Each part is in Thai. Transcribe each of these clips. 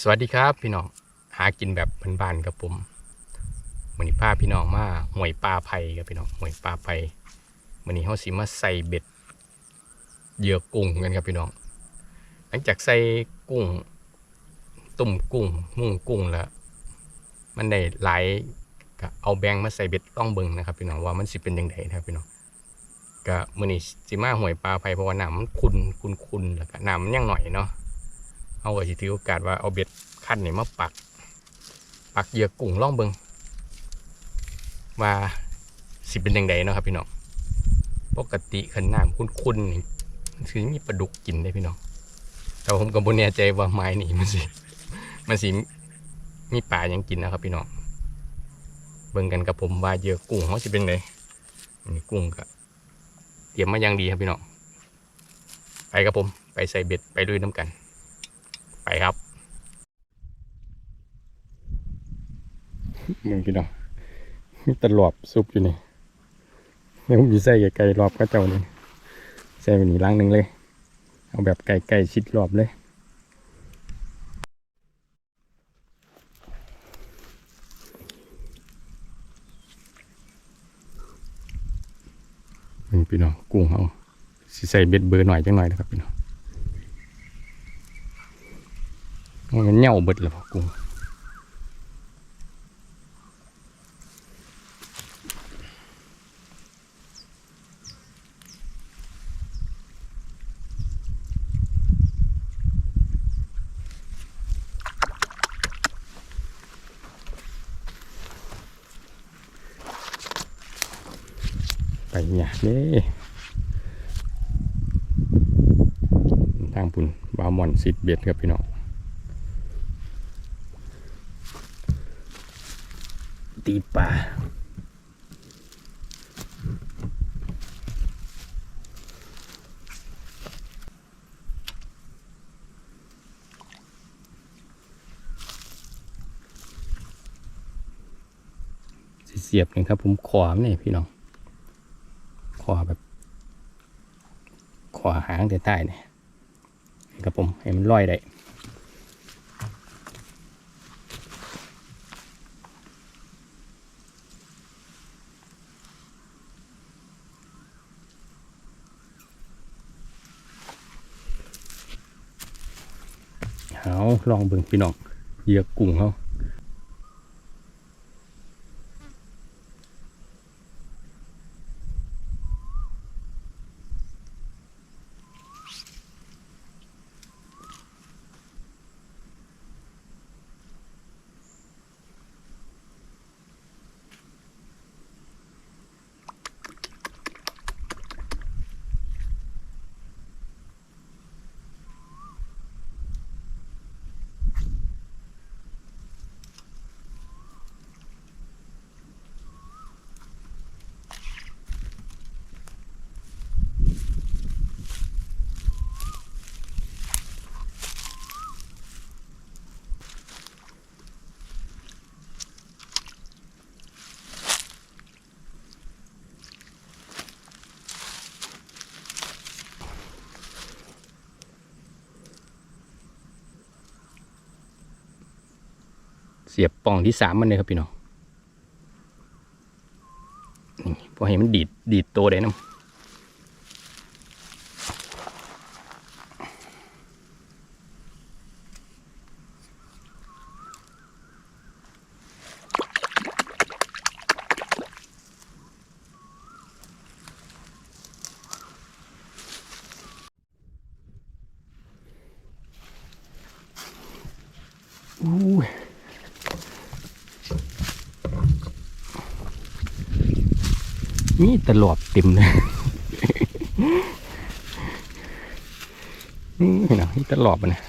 สวัสดีครับพี่น้องหากินแบบบ้านๆกับผมมือนี้พาพี่น้องมาห่วยปลาไผ่ครับพี่น้องห่วยปลาไผ่มือนี้เขาสิมาใส่เบ็ดเหยื่อกุ้งกันครับพี่น้อง หลังจากใส่กุ้งตุ่มกุ้งมุ่งกุ้งแล้วมันได้หลายก็เอาแบงมาใส่เบ็ดต้องเบิ่งนะครับพี่น้องว่ามันสิเป็นยังไงนะครับพี่น้องก็มือนี้สิมาหวยปลาไผ่เพราะว่าน้ำมันขุนขุนขุนแล้วก็น้ำมันยังหน่อยเนาะ เอาไว้ถือโอกาสว่าเอาเบ็ดคันนี่มาปัก ปักเหยื่อกุ้งล่องเบิงว่าสิเป็นยังไงเนาะครับพี่น้องปกติขันน้ำคุ้นๆนี่มันคือมีปลาดุกกินได้พี่น้องแต่ผมก็บ่แน่ใจว่าไม้นี่มันสิมันสิมีปลายังกินนะครับพี่น้องเบิ่งกันกับผมว่าเยื่อกุ้งเขาสิเป็นไงนี่กุ้งก็เตรียมมาอย่างดีครับพี่น้องไปกับผมไปใส่เบ็ดไปด้วยน้ำกัน ไปครับมึงพี่น้องมีตลอบซุปอยู่นี่เดี๋ยวผมจะใส่ไก่รอบกระเจ้านี่ใส่ไปหนี่ล้างหนึ่งเลย เอาแบบไก่ไก่ชิดรอบเลยมึงพี่น้องกุ้งเอาสิใส่เบ็ดเบอร์หน่อยจังหน่อยนะครับพี่น้อง มันเหนียเบิดเลยพอกุ้งไปเนี่ยนี่ทางปุ่นบาวมอนสิดเบ็ดครับพี่น้อง ตีปลาเสียบหนึ่งครับ ผมขวามนี่พี่น้องขวาแบบขวาหางแต่ใต้เนี่ยครับผมให้มันลอยได้ เอาลองเบิ่งพี่น้องเหยื่อกุ้งเขา สียบป่องที่สามมันเลยครับพี่น้องนี่พอเห็นมันดีดดีดโตได้น้ำอู้ย มีตลอดเต็มเลยนี่เห็นไหมีตลอดมันนะ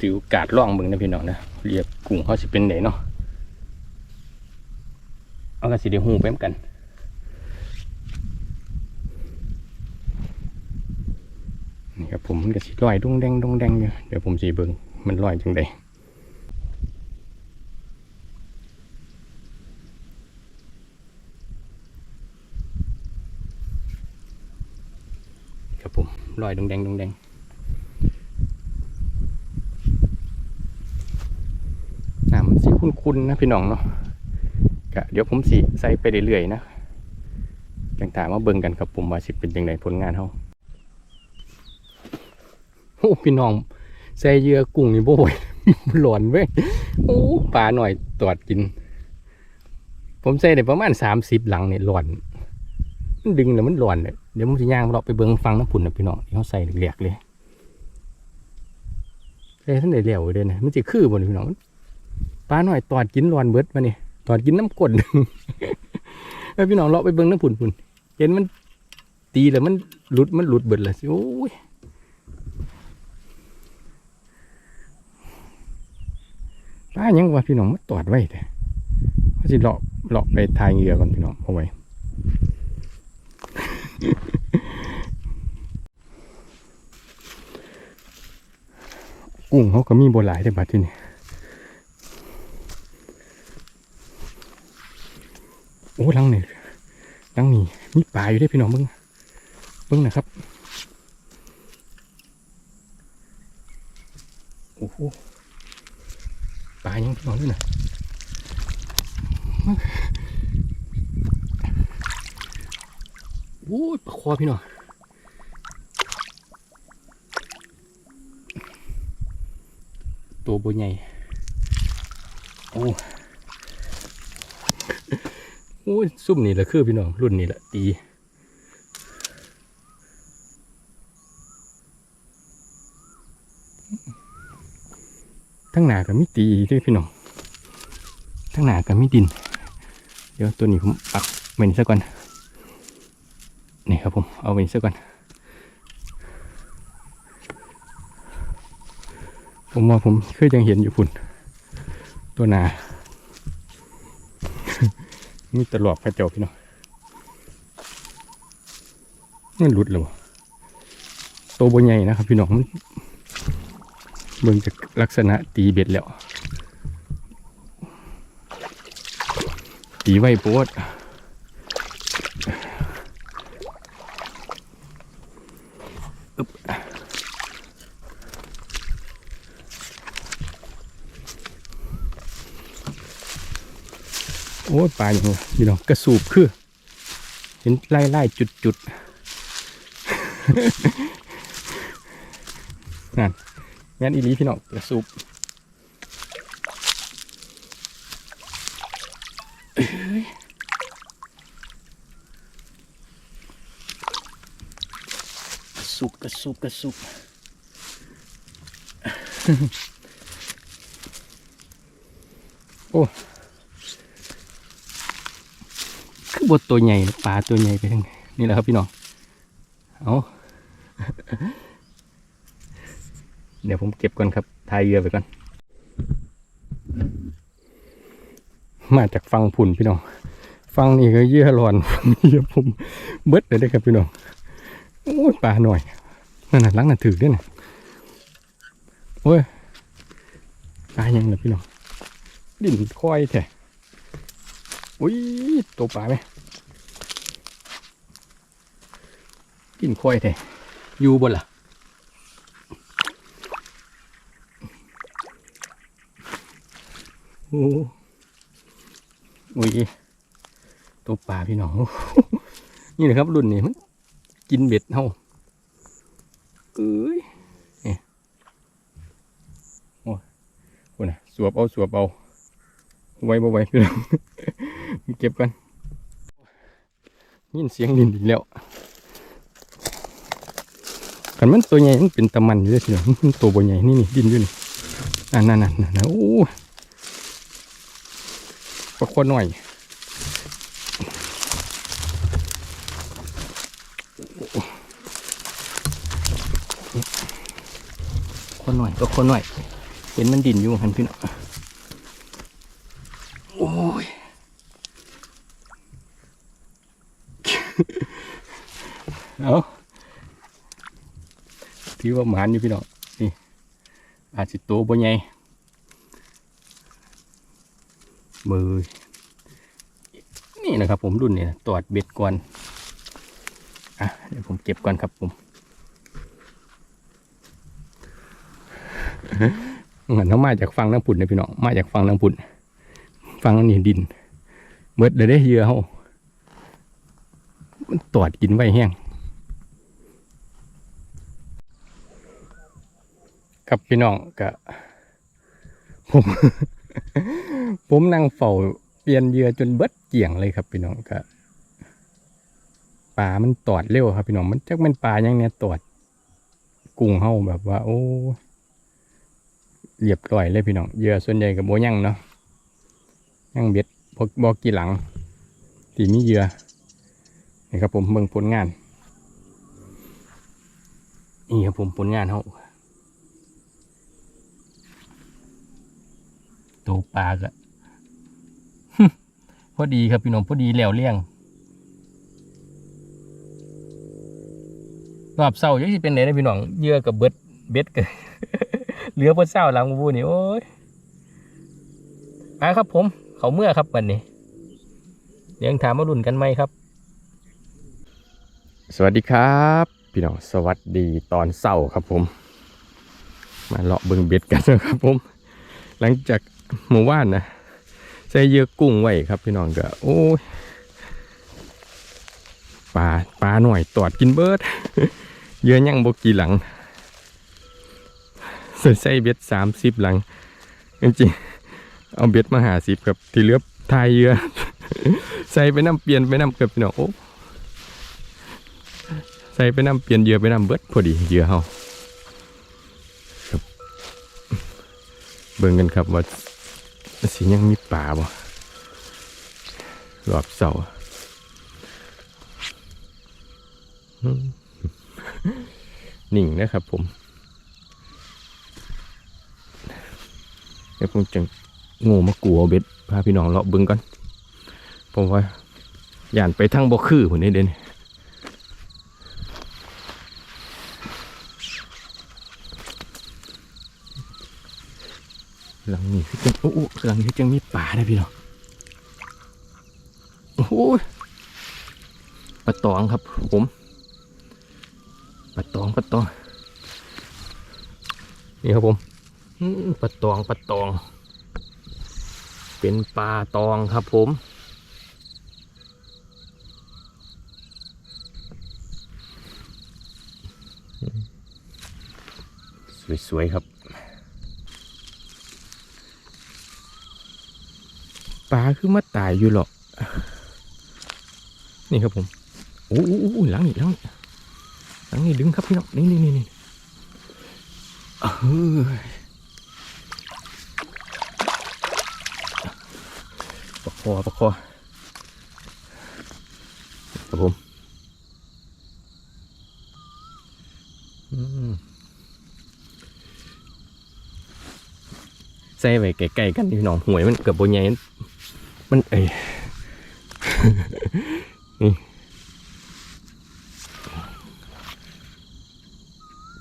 ถือโอกาสล่องเบิ่งนะพี่น้องนะเรียกกุ้งเขาสิเป็นไหนเนาะเอากระสิเดียวหูไปเหมือนกันนี่ครับผมมันก็สิลอยดุ้งแดงดุ้งแดงอยู่เดี๋ยวผมสีเบิ่งมันลอยจังใดครับผมลอยดุ้งแดงดุ้งแดงน้ำมันสี คุ้นๆนะพี่น้องเนาะก็เดี๋ยวผมสีใส่ไปเรื่อยๆนะจังถามาเบิ่งกันครับผมว่าสิเป็นยังไงผลงานเฮาโอ้พี่น้องใส่เหยื่อกุ้งนี่บ่ไหวหลอนเว้ยโอ้ปลาหน่อยตอดกิน ผมใส่ได้ประมาณสามสิบหลังเนี่ยหลอนมันดึงแล้วมันหลอนเลยเดี๋ยวผมจะย่างเราไปเบิ้งฟังน้ำผุนนะพี่น้องที่เขาใส่เหลียกเลยใส่ท่านได้เหลวเลยนะมันจะคือบนพี่น้องมัน ปลาหน่อยตอดกินหลอนเบิดมาเนี่ยตอดกินน้ำกลนเอ้ยพี่น้องเราะไปเบิ้งน้ำผุนผุนเห็นมันตีแล้วมันหลุดมันหลุดเบิดเลยสิโอ้ยป้ายังว่าพี่น้องมาตอดไว้แต่เขาสิเลาะเลาะไปทายเหงื่อก่อนพี่น้องเอาไว้กุ้งเขาก็มีโบหลายแต่บัดที่นี่ โอ้ลังนี่ลังนี่มีปลาอยู่ด้วยพี่น้องเบิ้งเบิ้งนะครับโอ้โหปลายังพี่น้องด้วยนะโอ้ยปลาคอพี่น้องตัวบใหญ่โอ้ อ้ยซุ่มนี่แหละคือพี่น้องรุ่นนี่แหละตีทั้งหนากับมิตีด้วยพี่น้องทั้งหนากับมิดิน เดี๋ยวตัวนี้ผมปักเว้นซะก่อนนี่ครับผมเอาเว้นซะก่อนผมว่าผมเคยยังเห็นอยู่พุ่นตัวหนา มีตลอดพระเจ้าพี่น้องนี่หลุดเลยวะตัวบใหญ่นะครับ พี่น้องมันเบิ่งจากลักษณะตีเบ็ดแล้ว ตีไว้โพด โอ้ยปลาอย่างนี้พี่น้องกระสูบคือ เห็นไล่ไล่จุดจุดๆนั่นแม่นอีหลีพี่น้องกระสูบเอ้ยกระสูบกระสูบกระสูบโอ้คือ บทตัวใหญ่ปลาตัวใหญ่ไปทั้งนี่แหละครับพี่น้องเอาเดี๋ยวผมเก็บก่อนครับทายเรือไปก่อน มาจากฟังผุนพี่น้องฟังนี่ก็เยื่อร้อนฟังนี่ก็ผมเบิดเลยได้ครับพี่น้องโอ้ยปลาหน่อยนั่นน่ะล้างน่ะถือด้วยนะโอ้ยปลายังเลยพี่น้องดิ่นคอยแท้อุ้ยตัวปลาไหม ดิ่นคอยแท้อยู่บนล่ะโอ้โอ้ยตัวปลาพี่น้อง นี่นะครับรุ่นนี้มันกินเบ็ดเฮาเอ้ยนี่โอ้ยโอ้ยนะสวบเอาสวบเอา ไว้บ่ไว้พี่น้องเก็บกันยินเสียงดินอีกแล้ว กันมันตัวใหญ่มันเป็นตะมันอยู่เลยพี่น้องมันตัวบ่ใหญ่นี่นี่ดินอยู่นี่นั่นนั่นนั่นนั่นโอ้ปลาคอหน่อยคนหน่อยตัวคนหน่อยเห็นมันดินอยู่หันพี่น้องโอ้ย เอา ถือว่าหมานอยู่พี่น้องนี่อาจจะโตบ่ใหญ่มือนี่นะครับผมรุ่นเนี่ยตอดเบ็ดก่อนอะเดี๋ยวผมเก็บก่อนครับผมเหมือนเขามาจากฟังน้ำผุดนะพี่น้องมาจากฟังน้ำผุดฟังนี่ดินเบิดเลยได้เหยื่อเขามันตอดกินไว้แห้ง ครับพี่น้องกะผม ผมนั่งเฝ้าเปลี่ยนเหยื่อจนเบิดเกี่ยงเลยครับพี่น้องกะปลามันตอดเร็วครับพี่น้องมันจักเป็นปลาอย่างเนี้ยตอดกุ้งเฮาแบบว่า โอ้เรียบร้อยเลยพี่น้องเหยื่อส่วนใหญ่กับโบยั่งเนาะยั่งเบ็ดพกบอกกี่หลังที่มีเหยื่อนี่ครับผมเบิ่งผลงาน นี่ครับผมผลงานเขา ตัวปลากะพอดีครับพี่น้องพอดีแล้วเลี่ยงรอบเศร้ายังสิเป็นไหนนะพี่น้องเยื่อกับเบ็ดเบ็ดกันเหลือพอเศร้าหลังบูนี่โอ้ยมาครับผม เขาเมื่อครับวันนี้เดี๋ยวถามมารุ่นกันไหมครับ สวัสดีครับ พี่น้องสวัสดีตอนเศร้าครับผม มาเลาะเบิงเบ็ดกันนะครับผม หลังจาก หมู่บ้านนะใส่เยื่อกุ้งไว้ครับพี่น้องก็โอ้ยปลาปลาหน่อยตอดกินเบิร์ดเยื่อยังบกี่หลังใส่ใส่เบ็ดสามสิบหลังจริงๆเอาเบ็ดมาหาสิบครับที่เลือบทายเยื่อใส่ไปน้ำเปลี่ยนไปน้ำเกือบพี่น้องโอ้ใส่ไปน้ำเปลี่ยนเยื่อไปน้ำเบิดพอดีเยื่อเฮาเบิ่งกันครับว่า สิยังมีป่าบ่รอบเสานิ่งนะครับผมเดี๋ยวผมจะโง่มากลัวเบ็ดพาพี่น้องเลาะเบึงก่อนผมว่าย่านไปทางบ่คือผมนี่เด่น หลังนี้คือจังโอ้โหหลังนี้คือจังมีป่านะพี่น้องโอ้โหปลาตองครับ ผมปลาตองปลาตองนี่ครับผมปลาตองปลาตอง เป็นปลาตองครับผมสวยๆครับ ปลาคือมาตายอยู่หรอกนี่ครับผมโอ้โหหลังนี่หลังนี่หลังนี่ดึงครับพี่น้องนี่นี่นี่นี่เอ้ยประคอประคอครับผมอืมใส่ไว้ใกล้ๆกันพี่น้องหวยมันเกือบโบใหญ่ มันเอ้ยนี่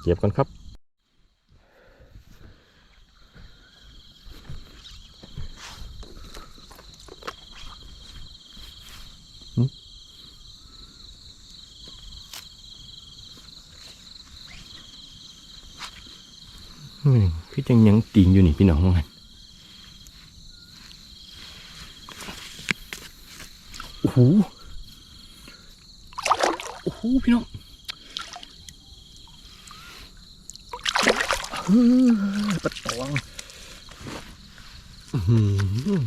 เก็บกันครับอืมคือจังยังติงอยู่นี่พี่น้องว่างั้นโอ้โหโอ้โหพี่น้องเฮ้ยปะตองอือหือ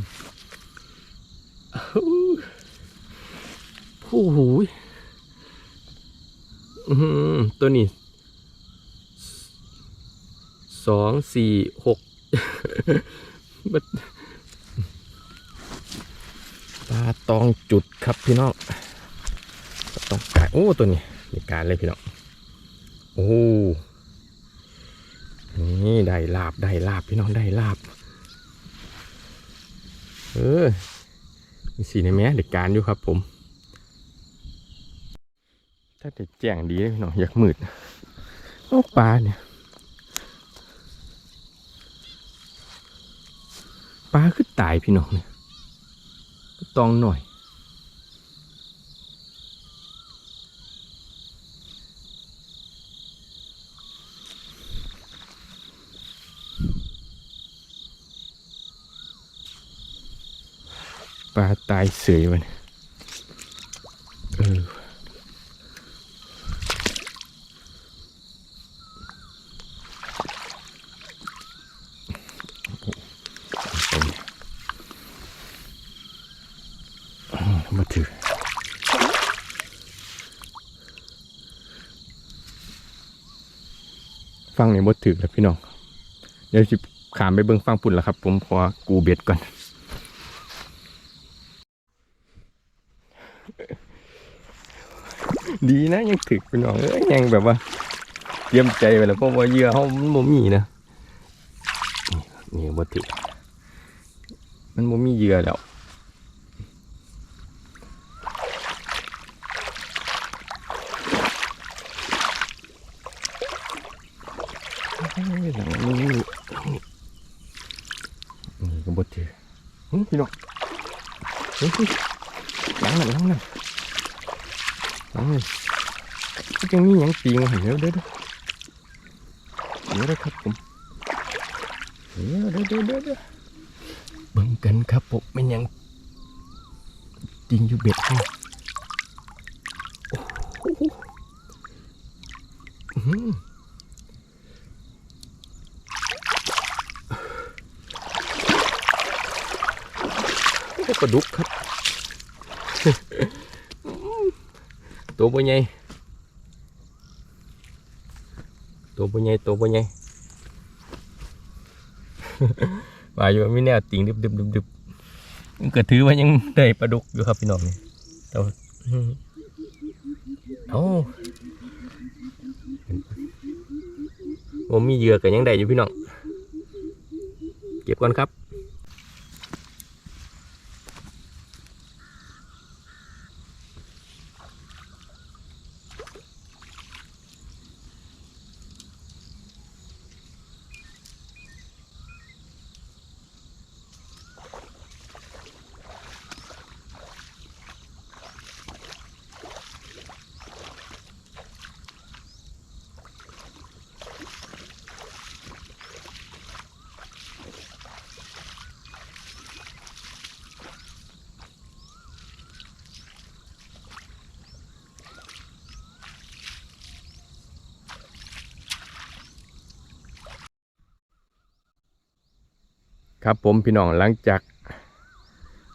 โอ้โหอื้อหือตัวนี้สองสี่หกบัด ปลาตองจุดครับพี่น้องปลาตองกายโอ้ตัวนี้มีการเลยพี่น้องโอ้นนี่ได้ลาบได้ลาบพี่น้องได้ลาบ เออมีสีในแม่เด็กการอยู่ครับผม ถ้าจะแจ้งดีเลยพี่น้องอยากมืดโอ้ปลาเนี่ยปลาคือตายพี่น้องเนี่ย ตองหน่อย ปลาตายเสยมันเออมาถือ ฟังในบทถือแล้วพี่น้อง เดี๋ยวสิขามไปเบิ่งฟังปุ่นแล้วครับ ผมขอกูเบ็ดก่อน ดีนะยังถึกพี่น้องเอ้ยยังแบบว่าเตรียมใจไปแล้วเพราะว่าเหยื่อเขามันบ่มีนะนี่นี่บ่ถึกมันบ่มีเหยื่อแล้วเอ้ยหลังนี้นี่นี่ก็บ่ถึกหึ พี่น้องเฮ้ยหลังนั่นหลังนั่นโอ้ยจังมีหยังปีงเห้เดี๋ยวเดี๋ยวเดี๋ยวเดี๋ยวนะครับผมเดี๋ยวเดี๋ยวเดี๋ยวเบิ่งกันครับผมเป็นยังจริงอยู่เบ็ดให้โอ้โหอื้อหือ ปลาดุกครับ ตัวบ่ใหญ่ตัวบ่ใหญ่ตัวบ่ใหญ่ว่าอยู่ว่ามีแนวติ่งดึบดึบดึบดึบมันก็ถือว่ายังได้ปลาดุกอยู่ครับพี่น้องนี่แต่ว่าอืมเอ้าผมมีเหยื่อกันยังได้อยู่พี่น้อง เก็บก่อนครับ ครับผมพี่น้องหลังจาก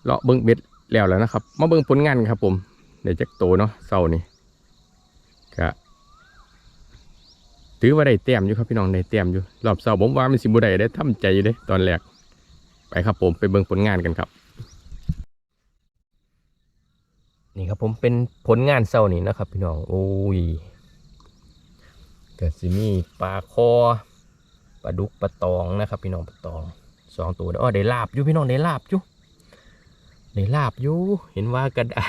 เลาะเบิ้งเบ็ดแล้วแล้วนะครับ มาเบิ้งผลงานครับ ผมเดี๋ยวจะโตเนาะเศร้านี่ก็ถือว่าได้แต้มอยู่ครับพี่น้องได้แต้มอยู่รอบเศร้าผมว่ามันสิบุได้ได้ทำใจอยู่เด้ตอนแรกไปครับผมไปเบิ้งผลงานกันครับ นี่ครับผมเป็นผลงานเศร้านี่นะครับ พี่น้องโอ้ยก็สิมีปลาคอปลาดุกปลาตองนะครับ พี่น้องปลาตอง สองตัวเด้ออ๋อได้ลาบอยู่พี่น้องได้ลาบอยู่ได้ลาบอยู่เห็นว่าก็ได้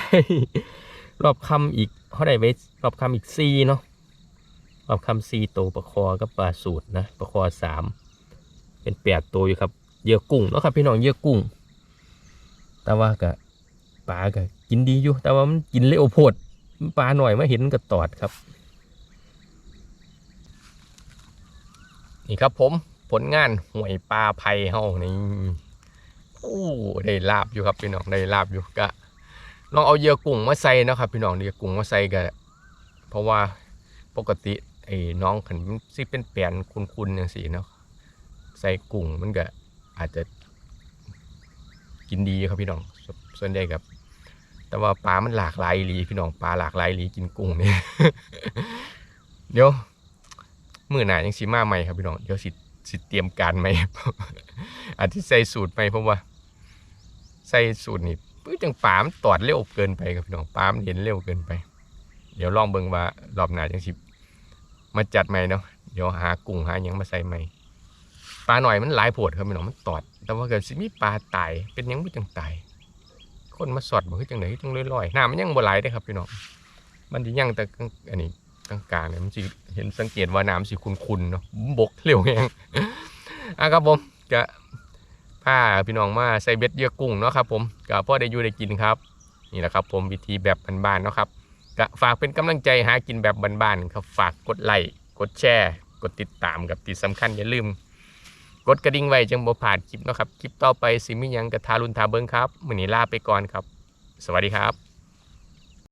รอบคำอีกเขาได้ไว้รอบคำอีกสี่เนาะรอบคำสี่ตัวประคอกับปลาสูตรนะประคอสามเป็นแปดตัวอยู่ครับเยื่อกุ้งเนาะครับพี่น้องเยื่อกุ้ง แต่ว่าก็ปลาก็กินดีอยู่ แต่ว่ามันกินเร็วโพดปลาหน่อยมาเห็นก็ตอดครับ นี่ครับผม ผลงานหวยปลาไผ่เฮานี่โอ้ได้ลาบอยู่ครับพี่น้องได้ลาบอยู่ก็ลองเอาเยื่อกุ้งมาใส่นะครับ พี่น้องเยื่อกุ้งมาใส่ก็เพราะว่าปกติไอ้น้องขันสิเป็นแปลนคุณๆอย่างสีเนาะใส่กุ้งมันก็อาจจะกินดีครับพี่น้องส่วนใหญ่กับ แต่ว่าปลามันหลากหลายหลีพี่น้องปลาหลากหลายหลีกินกุ้งเนี่ยเดี๋ยวมื่อหนายังสีมาใหม่ครับพี่น้องเดี๋ยวสิ สิเตรียมการใหม่อาจจะใส่สูตรใหม่เพราะว่า ใส่สูตรนี่ปื้อจังปามตอดเร็วเกินไปครับพี่น้องปามเห็นเร็วเกินไป เดี๋ยวลองเบิ่งว่ารอบหน้าจังสิมาจัดใหม่เนาะเดี๋ยวหากุ้งหาหยังมาใส่ใหม่ปลาหน่อยมันหลายโพดครับพี่น้องมันตอด แต่ว่าเกิดสิมีปลาตายเป็นยังบ่จังตายคนมาสอดบ่คือจังไดจังลอยๆน้ำมันยังบ่ไหลเด้ครับพี่น้องมันสิยังแต่กันนี้ กลางๆเนี่ยมันสิเห็นสังเกตว่าน้ำสิขุ่นๆเนาะบกเร็วแฮงอะครับผมก็พาพี่น้องมาใส่เบ็ดเยื่อกุ้งเนาะครับผมก็พ่อได้อยู่ได้กินครับ นี่แหละครับผมวิธีแบบบ้านๆเนาะครับก็ฝากเป็นกำลังใจหากินแบบบ้านๆครับฝากกดไลค์กดแชร์กดติดตามกับที่สำคัญอย่าลืม กดกระดิ่งไว้จังบ่พลาดคลิปเนาะครับ คลิปต่อไปสิมีหยังกระทารุนทาเบิงครับมื้อนี้ลาไปก่อนครับ สวัสดีครับ